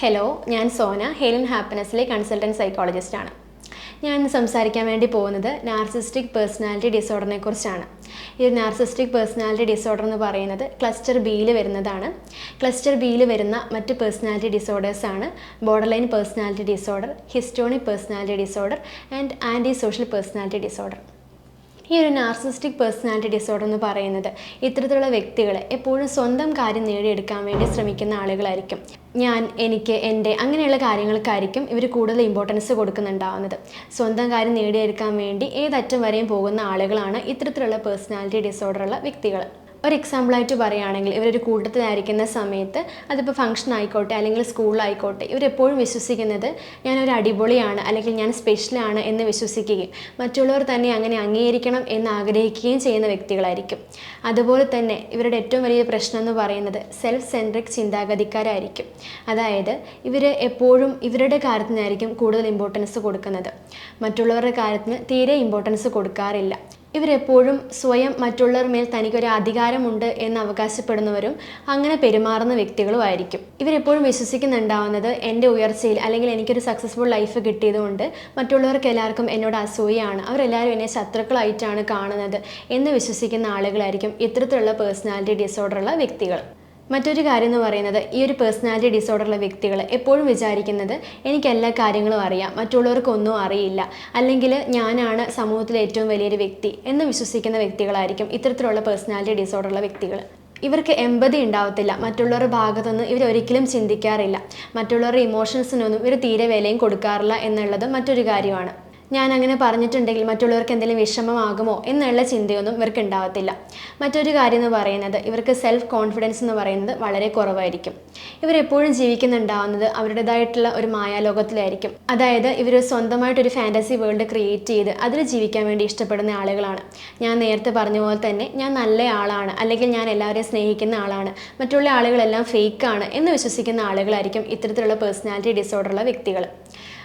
Hello ഞാൻ Sona Helen ഹാപ്പിനെസ്സിലെ consultant സൈക്കോളജിസ്റ്റാണ് ഞാൻ സംസാരിക്കാൻ വേണ്ടി പോകുന്നത് നാർസിസ്റ്റിക് പേഴ്സണാലിറ്റി ഡിസോർഡറിനെ കുറിച്ചാണ്. ഈ നാർസിസ്റ്റിക് പേഴ്സണാലിറ്റി ഡിസോർഡർ എന്ന് പറയുന്നത് ക്ലസ്റ്റർ ബിയിൽ വരുന്നതാണ്. ക്ലസ്റ്റർ ബിയിൽ വരുന്ന മറ്റ് personality ഡിസോർഡേഴ്സാണ് borderline personality disorder histrionic personality disorder and antisocial personality disorder ഈ ഒരു നാർസിസ്റ്റിക് പേഴ്സണാലിറ്റി ഡിസോർഡർ എന്ന് പറയുന്നത് ഇത്തരത്തിലുള്ള വ്യക്തികൾ എപ്പോഴും സ്വന്തം കാര്യം നേടിയെടുക്കാൻ വേണ്ടി ശ്രമിക്കുന്ന ആളുകളായിരിക്കും. ഞാൻ എനിക്ക് എന്റെ അങ്ങനെയുള്ള കാര്യങ്ങൾക്കായിരിക്കും ഇവർ കൂടുതൽ ഇമ്പോർട്ടൻസ് കൊടുക്കുന്നുണ്ടാവുന്നത്. സ്വന്തം കാര്യം നേടിയെടുക്കാൻ വേണ്ടി ഏതറ്റം വരെയും പോകുന്ന ആളുകളാണ് ഇത്തരത്തിലുള്ള പേഴ്സണാലിറ്റി ഡിസോർഡറുള്ള വ്യക്തികൾ ഒരു എക്സാമ്പിളായിട്ട് പറയുകയാണെങ്കിൽ ഇവരൊരു കൂട്ടത്തിലായിരിക്കുന്ന സമയത്ത് അതിപ്പോൾ ഫംഗ്ഷൻ ആയിക്കോട്ടെ അല്ലെങ്കിൽ സ്കൂളിലായിക്കോട്ടെ ഇവരെപ്പോഴും വിശ്വസിക്കുന്നത് ഞാനൊരു അടിപൊളിയാണ് അല്ലെങ്കിൽ ഞാൻ സ്പെഷ്യലാണ് എന്ന് വിശ്വസിക്കുകയും മറ്റുള്ളവർ തന്നെ അങ്ങനെ അംഗീകരിക്കണം എന്ന് ആഗ്രഹിക്കുകയും ചെയ്യുന്ന വ്യക്തികളായിരിക്കും. അതുപോലെ തന്നെ ഇവരുടെ ഏറ്റവും വലിയ പ്രശ്നം എന്ന് പറയുന്നത് സെൽഫ് സെൻട്രിക് ചിന്താഗതിക്കാരായിരിക്കും. അതായത് ഇവർ എപ്പോഴും ഇവരുടെ കാര്യത്തിനായിരിക്കും കൂടുതൽ ഇമ്പോർട്ടൻസ് കൊടുക്കുന്നത്. മറ്റുള്ളവരുടെ കാര്യത്തിന് തീരെ ഇമ്പോർട്ടൻസ് കൊടുക്കാറില്ല. ഇവരെപ്പോഴും സ്വയം മറ്റുള്ളവർ മേൽ തനിക്കൊരു അധികാരമുണ്ട് എന്ന് അവകാശപ്പെടുന്നവരും അങ്ങനെ പെരുമാറുന്ന വ്യക്തികളും ആയിരിക്കും. ഇവരെപ്പോഴും വിശ്വസിക്കുന്നുണ്ടാവുന്നത് എന്റെ ഉയർച്ചയിൽ അല്ലെങ്കിൽ എനിക്കൊരു സക്സസ്ഫുൾ ലൈഫ് കിട്ടിയതുകൊണ്ട് മറ്റുള്ളവർക്ക് എല്ലാവർക്കും എന്നോട് അസൂയയാണ്. അവരെല്ലാവരും എന്നെ ശത്രുക്കളായിട്ടാണ് കാണുന്നത് എന്ന് വിശ്വസിക്കുന്ന ആളുകളായിരിക്കും ഇത്തരത്തിലുള്ള പേഴ്സണാലിറ്റി ഡിസോർഡറുള്ള വ്യക്തികൾ. മറ്റൊരു കാര്യം എന്ന് പറയുന്നത് ഈ ഒരു പേഴ്സണാലിറ്റി ഡിസോർഡറുള്ള വ്യക്തികൾ എപ്പോഴും വിചാരിക്കുന്നത് എനിക്ക് എല്ലാ കാര്യങ്ങളും അറിയാം മറ്റുള്ളവർക്കൊന്നും അറിയില്ല അല്ലെങ്കിൽ ഞാനാണ് സമൂഹത്തിലെ ഏറ്റവും വലിയൊരു വ്യക്തി എന്ന് വിശ്വസിക്കുന്ന വ്യക്തികളായിരിക്കും ഇത്തരത്തിലുള്ള പേഴ്സണാലിറ്റി ഡിസോർഡറുള്ള വ്യക്തികൾ ഇവർക്ക് എമ്പതി ഉണ്ടാവത്തില്ല മറ്റുള്ളവരുടെ ഭാഗത്തൊന്നും ഇവർ ഒരിക്കലും ചിന്തിക്കാറില്ല മറ്റുള്ളവരുടെ ഇമോഷൻസിനൊന്നും ഇവർ തീരെ വിലയും കൊടുക്കാറില്ല എന്നുള്ളത് മറ്റൊരു കാര്യമാണ്. ഞാൻ അങ്ങനെ പറഞ്ഞിട്ടുണ്ടെങ്കിൽ മറ്റുള്ളവർക്ക് എന്തെങ്കിലും വിഷമമാകുമോ എന്നുള്ള ചിന്തയൊന്നും ഇവർക്ക് ഉണ്ടാവത്തില്ല. മറ്റൊരു കാര്യം എന്ന് പറയുന്നത് ഇവർക്ക് സെൽഫ് കോൺഫിഡൻസ് എന്ന് പറയുന്നത് വളരെ കുറവായിരിക്കും. ഇവരെപ്പോഴും ജീവിക്കുന്നുണ്ടാവുന്നത് അവരുടേതായിട്ടുള്ള ഒരു മായാലോകത്തിലായിരിക്കും. അതായത് ഇവർ സ്വന്തമായിട്ടൊരു ഫാന്റസി വേൾഡ് ക്രിയേറ്റ് ചെയ്ത് അതിൽ ജീവിക്കാൻ വേണ്ടി ഇഷ്ടപ്പെടുന്ന ആളുകളാണ്. ഞാൻ നേരത്തെ പറഞ്ഞ പോലെ തന്നെ ഞാൻ നല്ല ആളാണ് അല്ലെങ്കിൽ ഞാൻ എല്ലാവരെയും സ്നേഹിക്കുന്ന ആളാണ് മറ്റുള്ള ആളുകളെല്ലാം ഫേക്കാണ് എന്ന് വിശ്വസിക്കുന്ന ആളുകളായിരിക്കും ഇത്തരത്തിലുള്ള പേഴ്സണാലിറ്റി ഡിസോർഡറുള്ള വ്യക്തികൾ.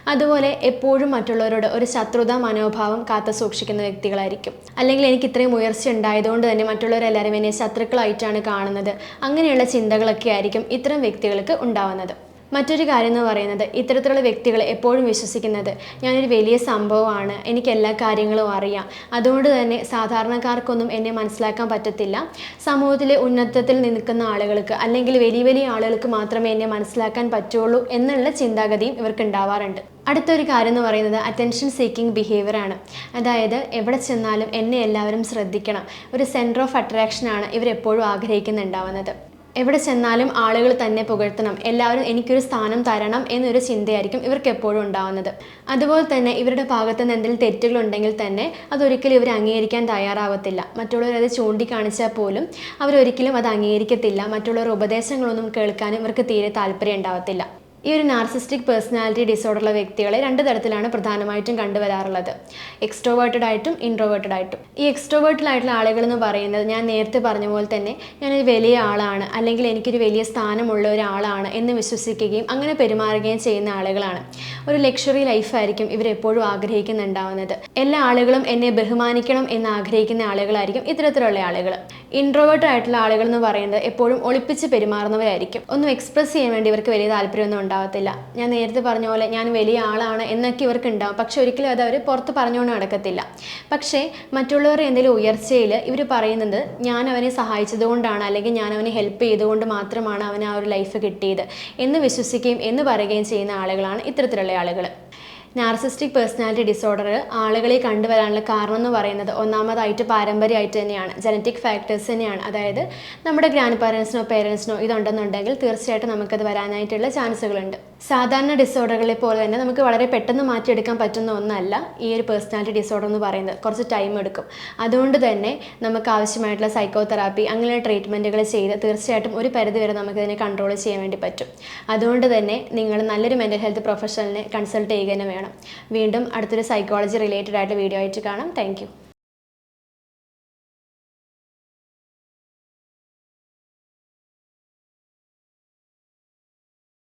അതുപോലെ എപ്പോഴും മറ്റുള്ളവരോട് ഒരു ശത്രുതാ മനോഭാവം കാത്തു സൂക്ഷിക്കുന്ന വ്യക്തികളായിരിക്കും. അല്ലെങ്കിൽ എനിക്ക് ഇത്രയും ഉയർച്ച ഉണ്ടായതുകൊണ്ട് തന്നെ മറ്റുള്ളവരെല്ലാവരും എന്നെ ശത്രുക്കളായിട്ടാണ് കാണുന്നത്. അങ്ങനെയുള്ള ചിന്തകളൊക്കെ ആയിരിക്കും ഇത്തരം വ്യക്തികൾക്ക് ഉണ്ടാവുന്നത്. മറ്റൊരു കാര്യം എന്ന് പറയുന്നത് ഇത്തരത്തിലുള്ള വ്യക്തികൾ എപ്പോഴും വിശ്വസിക്കുന്നത് ഞാനൊരു വലിയ സംഭവമാണ് എനിക്ക് എല്ലാ കാര്യങ്ങളും അറിയാം. അതുകൊണ്ട് തന്നെ സാധാരണക്കാർക്കൊന്നും എന്നെ മനസ്സിലാക്കാൻ പറ്റത്തില്ല. സമൂഹത്തിലെ ഉന്നതത്തിൽ നിൽക്കുന്ന ആളുകൾക്ക് അല്ലെങ്കിൽ വലിയ വലിയ ആളുകൾക്ക് മാത്രമേ എന്നെ മനസ്സിലാക്കാൻ പറ്റുള്ളൂ എന്നുള്ള ചിന്താഗതിയും ഇവർക്ക് ഉണ്ടാവാറുണ്ട് അടുത്തൊരു കാര്യം എന്ന് പറയുന്നത് അറ്റൻഷൻ സീക്കിംഗ് ബിഹേവിയർ ആണ്. അതായത് എവിടെ ചെന്നാലും എന്നെ എല്ലാവരും ശ്രദ്ധിക്കണം. ഒരു സെന്റർ ഓഫ് അട്രാക്ഷൻ ആണ് ഇവരെപ്പോഴും ആഗ്രഹിക്കുന്നുണ്ടാവുന്നത്. എവിടെ ചെന്നാലും ആളുകൾ തന്നെ പുകഴ്ത്തണം. എല്ലാവരും എനിക്കൊരു സ്ഥാനം തരണം എന്നൊരു ചിന്തയായിരിക്കും ഇവർക്ക് എപ്പോഴും ഉണ്ടാവുന്നത്. അതുപോലെ തന്നെ ഇവരുടെ ഭാഗത്ത് നിന്ന് എന്തെങ്കിലും തെറ്റുകളുണ്ടെങ്കിൽ തന്നെ അതൊരിക്കലും ഇവർ അംഗീകരിക്കാൻ തയ്യാറാവത്തില്ല. മറ്റുള്ളവർ അത് ചൂണ്ടിക്കാണിച്ചാൽ പോലും അവരൊരിക്കലും അത് അംഗീകരിക്കത്തില്ല. മറ്റുള്ളവരുടെ ഉപദേശങ്ങളൊന്നും കേൾക്കാനും ഇവർക്ക് തീരെ താല്പര്യം ഉണ്ടാവത്തില്ല. ഈ ഒരു നാർസിസ്റ്റിക് പേഴ്സണാലിറ്റി ഡിസോർഡറുള്ള വ്യക്തികളെ രണ്ട് തരത്തിലാണ് പ്രധാനമായിട്ടും കണ്ടുവരാറുള്ളത്. എക്സ്ട്രോവേർട്ടഡ് ആയിട്ടും ഇൻട്രോവേർട്ടഡ് ആയിട്ടും. ഈ എക്സ്ട്രോവേർട്ടഡ് ആയിട്ടുള്ള ആളുകൾ എന്ന് പറയുന്നത് ഞാൻ നേരത്തെ പറഞ്ഞ പോലെ തന്നെ ഞാനൊരു വലിയ ആളാണ് അല്ലെങ്കിൽ എനിക്കൊരു വലിയ സ്ഥാനമുള്ള ഒരാളാണ് എന്ന് വിശ്വസിക്കുകയും അങ്ങനെ പെരുമാറുകയും ചെയ്യുന്ന ആളുകളാണ്. ഒരു ലക്ഷറി ലൈഫായിരിക്കും ഇവരെപ്പോഴും ആഗ്രഹിക്കുന്നുണ്ടാവുന്നത്. എല്ലാ ആളുകളും എന്നെ ബഹുമാനിക്കണം എന്ന് ആഗ്രഹിക്കുന്ന ആളുകളായിരിക്കും ഇത്തരത്തിലുള്ള ആളുകൾ. ഇൻട്രോവേർട്ട് ആയിട്ടുള്ള ആളുകൾ എന്ന് പറയുന്നത് എപ്പോഴും ഒളിപ്പിച്ച് പെരുമാറുന്നവരായിരിക്കും. ഒന്നും എക്സ്പ്രസ് ചെയ്യാൻ വേണ്ടി ഇവർക്ക് വലിയ താല്പര്യമൊന്നും ഉണ്ടാവത്തില്ല. ഞാൻ നേരത്തെ പറഞ്ഞ പോലെ ഞാൻ വലിയ ആളാണ് എന്നൊക്കെ ഇവർക്ക് ഉണ്ടാവും. പക്ഷെ ഒരിക്കലും അത് അവർ പുറത്ത് പറഞ്ഞുകൊണ്ട് നടക്കത്തില്ല. പക്ഷേ മറ്റുള്ളവരുടെ എന്തെങ്കിലും ഉയർച്ചയിൽ ഇവർ പറയുന്നത് ഞാൻ അവനെ സഹായിച്ചതുകൊണ്ടാണ് അല്ലെങ്കിൽ ഞാൻ അവനെ ഹെൽപ്പ് ചെയ്തുകൊണ്ട് മാത്രമാണ് അവന് ആ ഒരു ലൈഫ് കിട്ടിയത് എന്ന് വിശ്വസിക്കുകയും എന്ന് പറയുകയും ചെയ്യുന്ന ആളുകളാണ് ഇത്തരത്തിലുള്ള ആളുകൾ നാർസിസ്റ്റിക് പേഴ്സണാലിറ്റി ഡിസോർഡർ ആളുകളെ കണ്ടുവരാനുള്ള കാരണം എന്ന് പറയുന്നത് ഒന്നാമതായിട്ട് പാരമ്പര്യമായിട്ട് തന്നെയാണ്. ജനറ്റിക് ഫാക്ടേഴ്സ് തന്നെയാണ്. അതായത് നമ്മുടെ ഗ്രാൻഡ് പാരൻസിനോ പേരൻസിനോ ഇതുണ്ടെന്നുണ്ടെങ്കിൽ തീർച്ചയായിട്ടും നമുക്കത് വരാനായിട്ടുള്ള ചാൻസുകളുണ്ട് സാധാരണ ഡിസോർഡറുകളെ പോലെ തന്നെ നമുക്ക് വളരെ പെട്ടെന്ന് മാറ്റിയെടുക്കാൻ പറ്റുന്ന ഒന്നല്ല ഈ ഒരു പേഴ്സണാലിറ്റി ഡിസോർഡർ എന്ന് പറയുന്നത്. കുറച്ച് ടൈം എടുക്കും. അതുകൊണ്ട് തന്നെ നമുക്ക് ആവശ്യമായിട്ടുള്ള സൈക്കോതെറാപ്പി അങ്ങനെയുള്ള ട്രീറ്റ്മെന്റുകൾ ചെയ്ത് തീർച്ചയായിട്ടും ഒരു പരിധി വരെ നമുക്കിതിനെ കൺട്രോൾ ചെയ്യാൻ വേണ്ടി പറ്റും. അതുകൊണ്ട് തന്നെ നിങ്ങൾ നല്ലൊരു മെന്റൽ ഹെൽത്ത് പ്രൊഫഷണലിനെ കൺസൾട്ട് ചെയ്യുക തന്നെ വേണം. വീണ്ടും അടുത്തൊരു സൈക്കോളജി റിലേറ്റഡ് ആയിട്ട് വീഡിയോ ആയിട്ട് കാണാം. താങ്ക്